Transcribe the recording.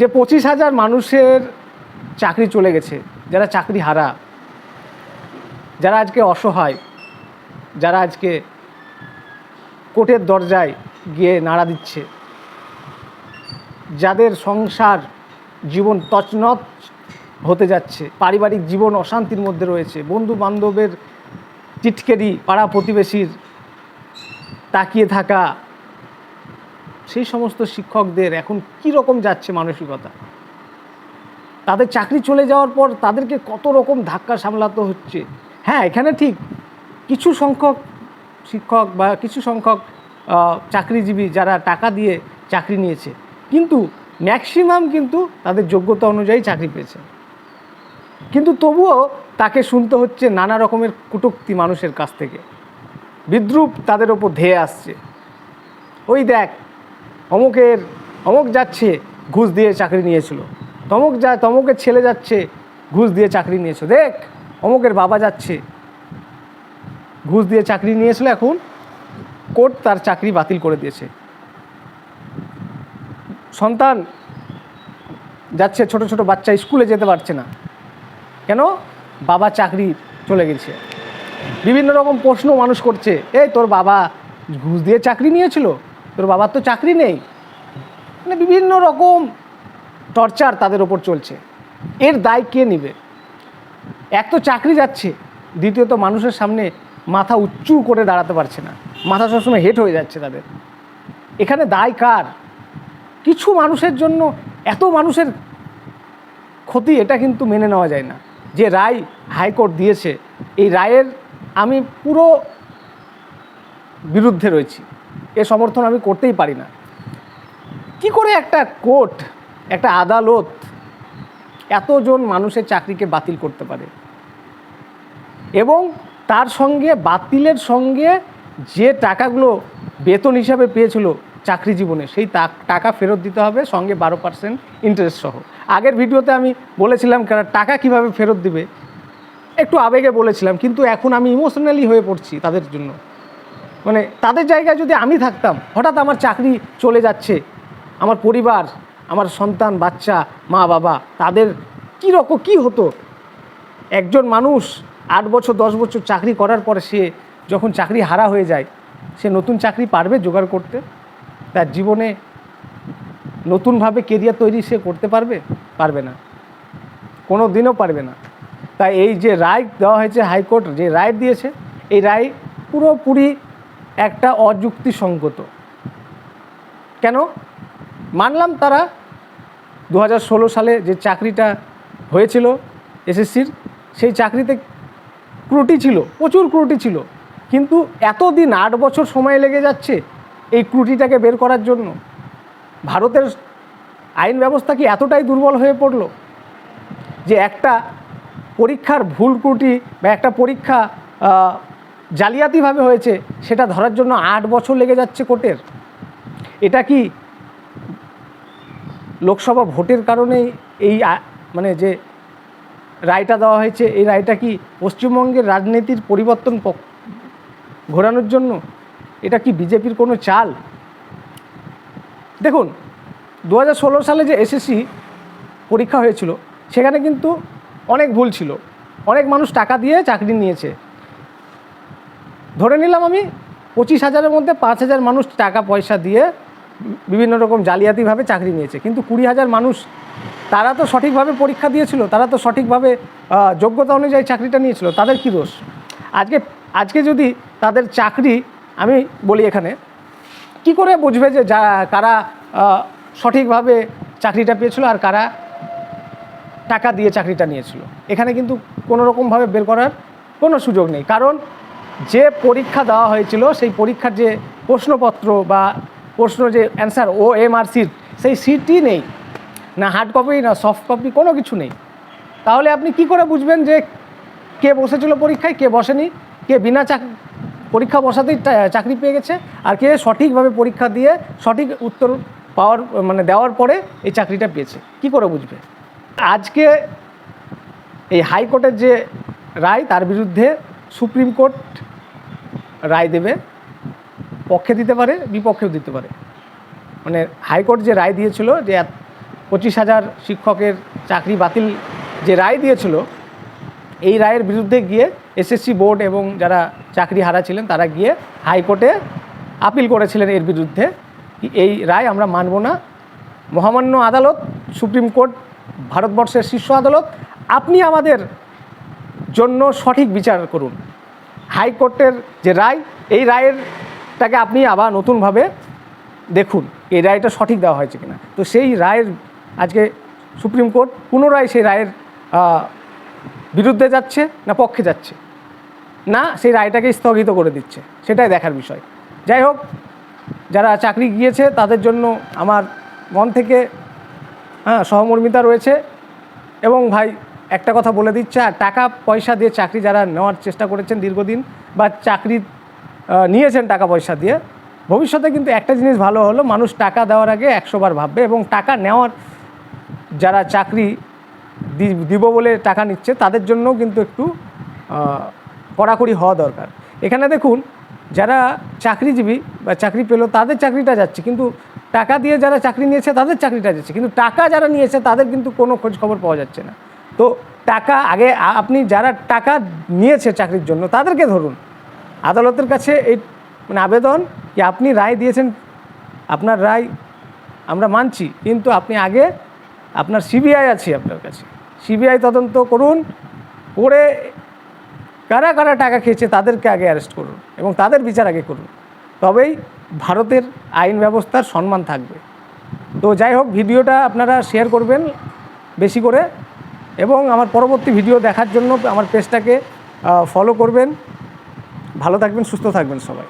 যে পঁচিশ হাজার মানুষের চাকরি চলে গেছে, যারা চাকরি হারা, যারা আজকে অসহায়, যারা আজকে কোর্টের দরজায় গিয়ে নাড়া দিচ্ছে, যাদের সংসার জীবন তছনছ হতে যাচ্ছে, পারিবারিক জীবন অশান্তির মধ্যে রয়েছে বন্ধু বান্ধবের টিটকেরি পাড়া প্রতিবেশীর তাকিয়ে থাকা সেই সমস্ত শিক্ষকদের এখন কী রকম যাচ্ছে মানসিকতা? তাদের চাকরি চলে যাওয়ার পর তাদেরকে কত রকম ধাক্কা সামলাতে হচ্ছে? হ্যাঁ এখানে ঠিক কিছু সংখ্যক শিক্ষক বা কিছু সংখ্যক চাকরিজীবী যারা টাকা দিয়ে চাকরি নিয়েছে, কিন্তু ম্যাক্সিমাম কিন্তু তাদের যোগ্যতা অনুযায়ী চাকরি পেয়েছে। কিন্তু তবুও তাকে শুনতে হচ্ছে নানা রকমের কটূক্তি মানুষের কাছ থেকে। বিদ্রুপ তাদের ওপর ধেয়ে আসছে। ওই দেখ অমুকের অমুক যাচ্ছে, ঘুষ দিয়ে চাকরি নিয়েছিল। তমুক যা, তমুকের ছেলে যাচ্ছে, ঘুষ দিয়ে চাকরি নিয়েছিল। দেখ অমুকের বাবা যাচ্ছে, ঘুষ দিয়ে চাকরি নিয়েছিল এখন, কোর্ট তার চাকরি বাতিল করে দিয়েছে। সন্তান যাচ্ছে, ছোট ছোট বাচ্চা স্কুলে যেতে পারছে না। কেন? বাবা চাকরি চলে গেছে। বিভিন্ন রকম প্রশ্ন মানুষ করছে। এই তোর বাবা ঘুষ দিয়ে চাকরি নিয়েছিল? তোর বাবার তো চাকরি নেই। মানে বিভিন্ন রকম টর্চার তাদের ওপর চলছে। এর দায় কে নেবে? এক তো চাকরি যাচ্ছে, দ্বিতীয়ত মানুষের সামনে মাথা উঁচু করে দাঁড়াতে পারছে না। মাথা সবসময় হেট হয়ে যাচ্ছে তাদের। এখানে দায় কার? কিছু মানুষের জন্য এত মানুষের ক্ষতি এটা কিন্তু মেনে নেওয়া যায় না। যে রায় হাইকোর্ট দিয়েছে, এই রায়ের আমি পুরো বিরুদ্ধে রয়েছি। এ সমর্থন আমি করতেই পারি না। কি করে একটা কোর্ট, একটা আদালত এতজন মানুষের চাকরিকে বাতিল করতে পারে? এবং তার সঙ্গে, বাতিলের সঙ্গে যে টাকাগুলো বেতন হিসাবে পেয়েছিল চাকরি জীবনে, সেই টাকা ফেরত দিতে হবে, সঙ্গে বারো পার্সেন্ট ইন্টারেস্ট সহ। আগের ভিডিওতে আমি বলেছিলাম কারা টাকা কীভাবে ফেরত দিবে? একটু আবেগে বলেছিলাম, কিন্তু এখন আমি ইমোশনালি হয়ে পড়ছি তাদের জন্য। মানে তাদের জায়গায় যদি আমি থাকতাম, হঠাৎ আমার চাকরি চলে যাচ্ছে, আমার পরিবার, আমার সন্তান, বাচ্চা, মা, বাবা, তাদের কী রকম, কী হতো? একজন মানুষ আট বছর, দশ বছর চাকরি করার পরে সে যখন চাকরি হারা হয়ে যায়, সে নতুন চাকরি পারবে জোগাড় করতে? তার জীবনে নতুনভাবে কেরিয়ার তৈরি সে করতে পারবে? পারবে না। কোনো দিনও পারবে না। তাই এই যে রায় দেওয়া হয়েছে হাইকোর্ট, যে রায় দিয়েছে, এই রায় পুরোপুরি একটা অযুক্তিসঙ্গত। কেন? মানলাম তারা দু হাজার ষোলো সালে যে চাকরিটা হয়েছিল এসএসসির, সেই চাকরিতে ক্রুটি ছিল, প্রচুর ক্রুটি ছিল। কিন্তু এতদিন আট বছর সময় লেগে যাচ্ছে এই ক্রুটিটাকে বের করার জন্য। ভারতের আইন ব্যবস্থা কি এতটাই দুর্বল হয়ে পড়ল যে একটা পরীক্ষার ভুল ত্রুটি বা একটা পরীক্ষা জালিয়াতিভাবে হয়েছে, সেটা ধরার জন্য আট বছর লেগে যাচ্ছে কোর্টের। এটা কি লোকসভা ভোটের কারণেই এই মানে যে রায়টা দেওয়া হয়েছে, এই রায়টা কি পশ্চিমবঙ্গের রাজনীতির পরিবর্তন ঘোরানোর জন্য? এটা কি বিজেপির কোনো চাল? দেখুন দু হাজার ষোলো সালে যে এসএসসি পরীক্ষা হয়েছিল, সেখানে কিন্তু অনেক ভুল ছিল। অনেক মানুষ টাকা দিয়ে চাকরি নিয়েছে। ধরে নিলাম আমি পঁচিশ হাজারের মধ্যে পাঁচ হাজার মানুষ টাকা, পয়সা দিয়ে বিভিন্ন রকম জালিয়াতিভাবে চাকরি নিয়েছে। কিন্তু কুড়ি হাজার মানুষ, তারা তো সঠিকভাবে পরীক্ষা দিয়েছিল, তারা তো সঠিকভাবে যোগ্যতা অনুযায়ী চাকরিটা নিয়েছিল, তাদের কী দোষ? আজকে আজকে যদি তাদের চাকরি, আমি বলি এখানে, কি করে বুঝবে যে যা, কারা সঠিকভাবে চাকরিটা পেয়েছিল আর কারা টাকা দিয়ে চাকরিটা নিয়েছিল? এখানে কিন্তু কোনো রকমভাবে বের করার কোনো সুযোগ নেই। কারণ যে পরীক্ষা দেওয়া হয়েছিল, সেই পরীক্ষার যে প্রশ্নপত্র বা প্রশ্ন যে answer O M R sheet সেই সিটই নেই। না হার্ড কপি না সফট কপি কোনো কিছু নেই। তাহলে আপনি কি করে বুঝবেন যে কে বসেছিল পরীক্ষায়, কে বসেনি? কে বিনা চাক, পরীক্ষা বসাতেই চাকরি পেয়ে গেছে, আর কে সঠিকভাবে পরীক্ষা দিয়ে সঠিক উত্তর পাওয়ার মানে দেওয়ার পরে এই চাকরিটা পেয়েছে। কি করে বুঝবে? আজকে এই হাইকোর্টের যে রায়, তার বিরুদ্ধে সুপ্রিম কোর্ট রায় দেবে, পক্ষে দিতে পারে, বিপক্ষেও দিতে পারে। মানে হাইকোর্ট যে রায় দিয়েছিল যে পঁচিশ হাজার শিক্ষকের চাকরি বাতিল যে রায় দিয়েছিল, এই রায়ের বিরুদ্ধে গিয়ে এসএসসি বোর্ড এবং যারা চাকরি হারা ছিলেন, তারা গিয়ে হাইকোর্টে আপিল করেছিলেন এর বিরুদ্ধে। এই রায় আমরা মানব না। মহামান্য আদালত, সুপ্রিম কোর্ট, ভারতবর্ষের শীর্ষ আদালত, আপনি আমাদের জন্য সঠিক বিচার করুন। হাইকোর্টের যে রায়, এই রায়েরটাকে আপনি আবার নতুনভাবে দেখুন, এই রায়টা সঠিক দেওয়া হয়েছে কিনা। তো সেই রায়ের আজকে সুপ্রিম কোর্ট পুনরায় সেই রায়ের বিরুদ্ধে যাচ্ছে না পক্ষে যাচ্ছে? না, সেই রায়টাকে স্থগিত করে দিচ্ছে। সেটাই দেখার বিষয়। যাই হোক, যারা চাকরি গিয়েছে তাদের জন্য আমার মন থেকে হ্যাঁ সহমর্মিতা রয়েছে এবং ভাই একটা কথা বলে দিচ্ছে টাকা পয়সা দিয়ে চাকরি যারা নেওয়ার চেষ্টা করেছেন দীর্ঘদিন বা চাকরি নিয়েছেন টাকা পয়সা দিয়ে, ভবিষ্যতে কিন্তু একটা জিনিস ভালো হলো, মানুষ টাকা দেওয়ার আগে একশোবার ভাববে এবং টাকা নেওয়ার যারা চাকরি দিব বলে টাকা নিচ্ছে, তাদের জন্যও কিন্তু একটু কড়াকড়ি হওয়া দরকার। এখানে দেখুন, যারা চাকরিজীবী বা চাকরি পেল, তাদের চাকরিটা যাচ্ছে, কিন্তু টাকা দিয়ে যারা চাকরি নিয়েছে, তাদের চাকরিটা যাচ্ছে, কিন্তু টাকা যারা নিয়েছে, তাদের কিন্তু কোনো খোঁজ খবর পাওয়া যাচ্ছে না। তো টাকা আগে আপনি যারা টাকা নিয়েছে চাকরির জন্য, তাদেরকে ধরুন। আদালতের কাছে এই মানে আবেদন কি আপনি রায় দিয়েছেন? আপনার রায় আমরা মানছি, কিন্তু আপনি আগে আপনার সিবিআই আছে আপনার কাছে। সিবিআই তদন্ত করুন, করে কারা কারা টাকা খেয়েছে তাদেরকে আগে অ্যারেস্ট করুন এবং তাদের বিচার আগে করুন। তবেই ভারতের আইন ব্যবস্থার সম্মান থাকবে। তো যাই হোক, ভিডিওটা আপনারা শেয়ার করবেন বেশি করে। এবং আমার পরবর্তী ভিডিও দেখার জন্য আমার পেজটাকে ফলো করবেন। ভালো থাকবেন, সুস্থ থাকবেন সবাই।